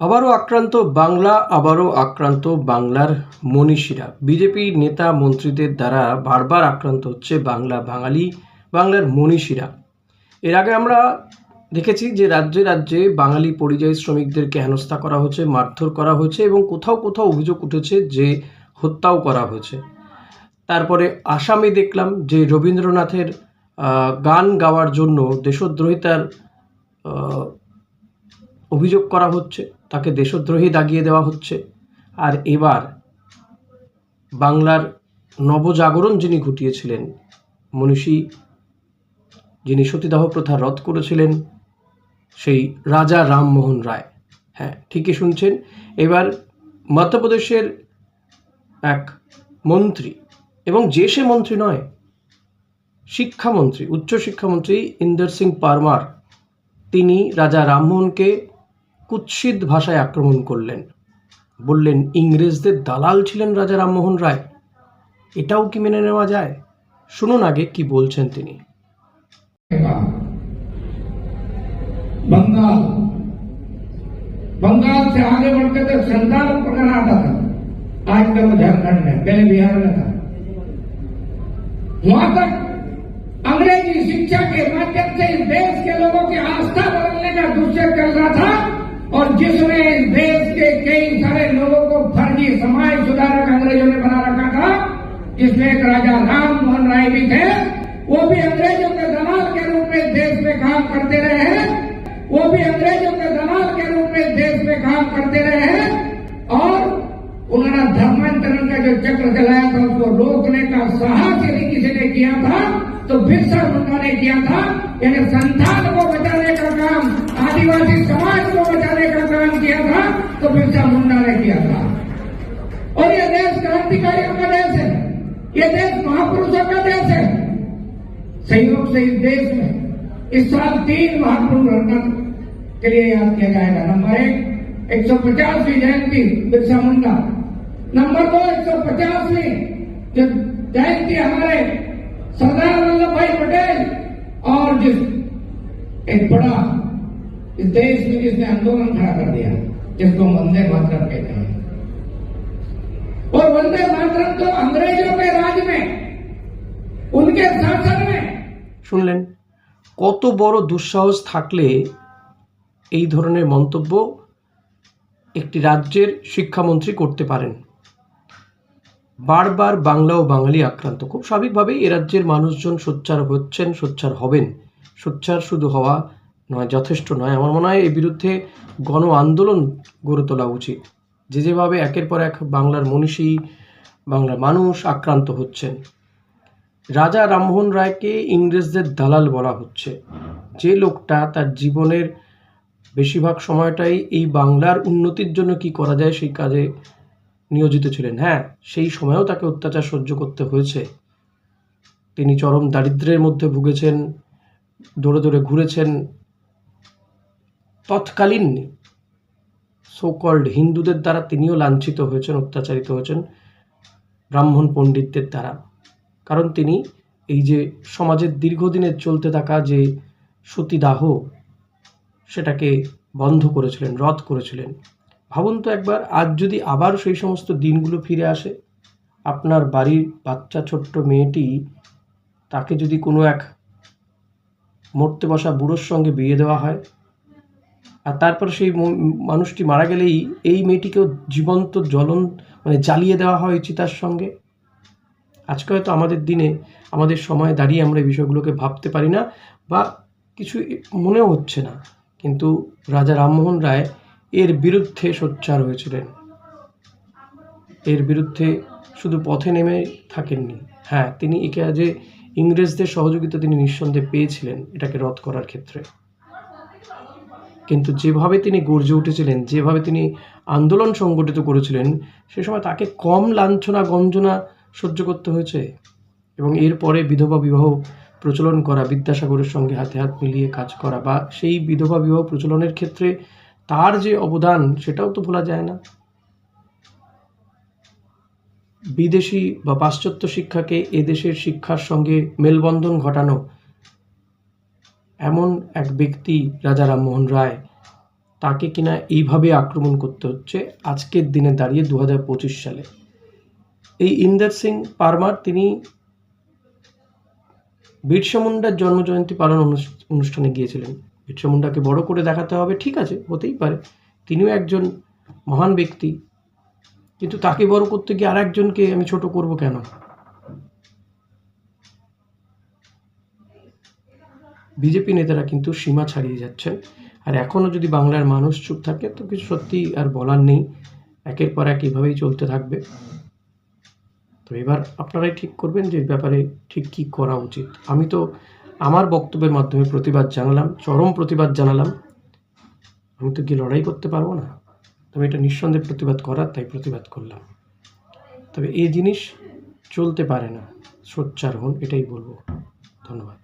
আবারও আক্রান্ত বাংলা, আবারও আক্রান্ত বাংলার মনীষীরা। বিজেপি নেতা মন্ত্রীদের দ্বারা বারবার আক্রান্ত হচ্ছে বাংলা বাঙালি, বাংলার মনীষীরা। এর আগে আমরা দেখেছি যে রাজ্যে রাজ্যে বাঙালি পরিযায়ী শ্রমিকদেরকে হেনস্থা করা হয়েছে মারধর করা হয়েছে এবং কোথাও কোথাও অভিযোগ উঠেছে যে হত্যাও করা হয়েছে। তারপরে আসামে দেখলাম যে রবীন্দ্রনাথের গান গাওয়ার জন্য দেশদ্রোহিতার অভিযোগ করা হচ্ছে। তাকে দেশদ্রোহী দাগিয়ে দেওয়া হচ্ছে। আর এবার বাংলার নবজাগরণ যিনি ঘটিয়েছিলেন, মনীষী যিনি সতীদাহ প্রথা রদ করেছিলেন, সেই রাজা রামমোহন রায়। হ্যাঁ ঠিকই শুনছেন। এবার মধ্যপ্রদেশের এক মন্ত্রী এবং যে সে মন্ত্রী নয়, শিক্ষামন্ত্রী, উচ্চশিক্ষামন্ত্রী ইন্দর সিং পারমার, তিনি রাজা রামমোহনকে কুৎসিত ভাষায় আক্রমণ করলেন বললেন ইংরেজদের দালাল ছিলেন রাজা রামমোহন রায় এটাও কি মেনে নেওয়া যায় শুনুন আগে কি বলছেন তিনি बंगाल बंगाल से आगे बढ़ते थे संताल पकड़ आता था आज तक वो झारखंड में पहले बिहार में था वहां तक अंग्रेजी शिक्षा के माध्यम से इस देश के लोगों की आस्था बदलने का दुष्य चल रहा था थे वो भी अंग्रेज़ों के दलाल के रूप में देश में काम करते रहे हैं, वो भी अंग्रेज़ों के दलाल के रूप में देश में काम करते रहे हैं, और उन्होंने धर्मांतरण का जो चक्र चलाया था, उसको रोकने का साहस यदि किसी ने किया था तो बिरसा मुंडा ने किया था। यानी संतान को बचाने का काम, आदिवासी समाज को बचाने का काम किया था तो बिरसा मुंडा ने किया था। और यह देश क्रांतिकारियों का देश है ये देश महापुरुषों का देश है। संयोग से इस देश में इस साल तीन महत्वपूर्ण घटना के लिए याद किया जाएगा। नंबर एक एक सौ पचासवीं जयंती, बिरसा मुंडा। नंबर दो, एक सौ पचासवीं जयंती हमारे सरदार वल्लभ भाई पटेल और जिस एक बड़ा इस देश में जिसने आंदोलन खड़ा कर दिया, जिसको वंदे मातरम कहते हैं। और वंदे मातरम तो अंग्रेज़ों শুনলেন, কত বড় দুঃসাহস থাকলে এই ধরনের মন্তব্য একটি রাজ্যের শিক্ষামন্ত্রী করতে পারেন। বারবার বাংলা ও বাঙালি আক্রান্ত। খুব স্বাভাবিকভাবেই এ রাজ্যের মানুষজন সোচ্চার হচ্ছেন, সোচ্চার হবেন। সোচ্চার শুধু হওয়া নয়, যথেষ্ট নয়। আমার মনে হয় এর বিরুদ্ধে গণ আন্দোলন গড়ে তোলা উচিত। যে যেভাবে একের পর এক বাংলার মনীষী, বাংলার মানুষ আক্রান্ত হচ্ছেন। রাজা রামমোহন রায়কে ইংরেজদের দালাল বলা হচ্ছে। যে লোকটা তার জীবনের বেশিরভাগ সময়টাই এই বাংলার উন্নতির জন্য কি করা যায় সেই কাজে নিয়োজিত ছিলেন। হ্যাঁ সেই সময়েও তাকে অত্যাচার সহ্য করতে হয়েছে। তিনি চরম দারিদ্র্যের মধ্যে ভুগেছেন, দৌড়ে দৌড়ে ঘুরেছেন। তৎকালীন সোকল্ড হিন্দুদের দ্বারা তিনিও লাঞ্ছিত হয়েছেন, অত্যাচারিত হয়েছেন ব্রাহ্মণ পণ্ডিতদের দ্বারা। কারণ তিনি এই যে সমাজের দীর্ঘদিনের চলতে থাকা যে সতীদাহ, সেটাকে বন্ধ করেছিলেন, রদ করেছিলেন। ভাবুন তো একবার, আজ যদি আবার সেই সমস্ত দিনগুলো ফিরে আসে, আপনার বাড়ির বাচ্চা ছোট্ট মেয়েটি তাকে যদি কোনো এক মরতে বসা বুড়োর সঙ্গে বিয়ে দেওয়া হয়, আর তারপর সেই মানুষটি মারা গেলেই এই মেয়েটিকেও জীবন্ত জ্বলন মানে জ্বালিয়ে দেওয়া হয় চিতার সঙ্গে আজকে হয়তো আমাদের দিনে, আমাদের সময় দাঁড়িয়ে আমরা এই বিষয়গুলোকে ভাবতে পারি না বা কিছু মনেও হচ্ছে না। কিন্তু রাজা রামমোহন রায় এর বিরুদ্ধে সোচ্চার হয়েছিলেন। এর বিরুদ্ধে শুধু পথে নেমে থাকেননি। হ্যাঁ তিনি একে যে ইংরেজদের সহযোগিতা তিনি নিঃসন্দেহে পেয়েছিলেন এটাকে রদ করার ক্ষেত্রে। কিন্তু যেভাবে তিনি গর্জে উঠেছিলেন, যেভাবে তিনি আন্দোলন সংগঠিত করেছিলেন, সে সময় তাকে কম লাঞ্ছনা, গঞ্জনা সহ্য করতে হয়েছে এবং এরপরে বিধবা বিবাহ প্রচলন করা, বিদ্যাসাগরের সঙ্গে হাতে হাত মিলিয়ে কাজ করা বা সেই বিধবা বিবাহ প্রচলনের ক্ষেত্রে তার যে অবদান সেটাও তো ভোলা যায় না। বিদেশি বা পাশ্চাত্য শিক্ষাকে এদেশের শিক্ষার সঙ্গে মেলবন্ধন ঘটানো এমন এক ব্যক্তি রাজা রামমোহন রায়, তাকে কিনা এইভাবে আক্রমণ করতে হচ্ছে আজকের দিনে দাঁড়িয়ে দু হাজার পঁচিশ সালে। এই ইন্দার সিং পারমার তিনি বিরসা মুন্ডার জন্মজয়ন্তী পালন অনুষ- অনুষ্ঠানে গিয়েছিলেন। বিরসা মুন্ডাকে বড় করে দেখাতে হবে, ঠিক আছে, হতেই পারে। তিনিও একজন মহান ব্যক্তি। কিন্তু তাকে বড় করতে গিয়ে আর একজনকে আমি ছোট করব কেন? বিজেপি নেতারা কিন্তু সীমা ছাড়িয়ে যাচ্ছেন। আর এখনও যদি বাংলার মানুষ চুপ থাকে, তো কিছু সত্যি আর বলার নেই। একের পর এক এভাবেই চলতে থাকবে। তো এবার আপনারাই ঠিক করবেন যে ব্যাপারে ঠিক কী করা উচিত। আমি তো আমার বক্তব্যের মাধ্যমে প্রতিবাদ জানালাম, চরম প্রতিবাদ জানালাম। আমি তো গিয়ে লড়াই করতে পারব না। তবে এটা নিঃসন্দেহে প্রতিবাদ করার, তাই প্রতিবাদ করলাম। তবে এই জিনিস চলতে পারে না, সোচ্চার হন, এটাই বলব। ধন্যবাদ।